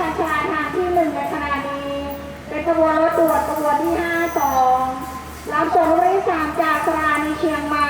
ชาชาทางที่หนึ่งในขณะนี้ เป็นขบวนรถตรวจขบวนที่ห้52 รับส่งผู้โดยสามจากสถานีเชียงใหม่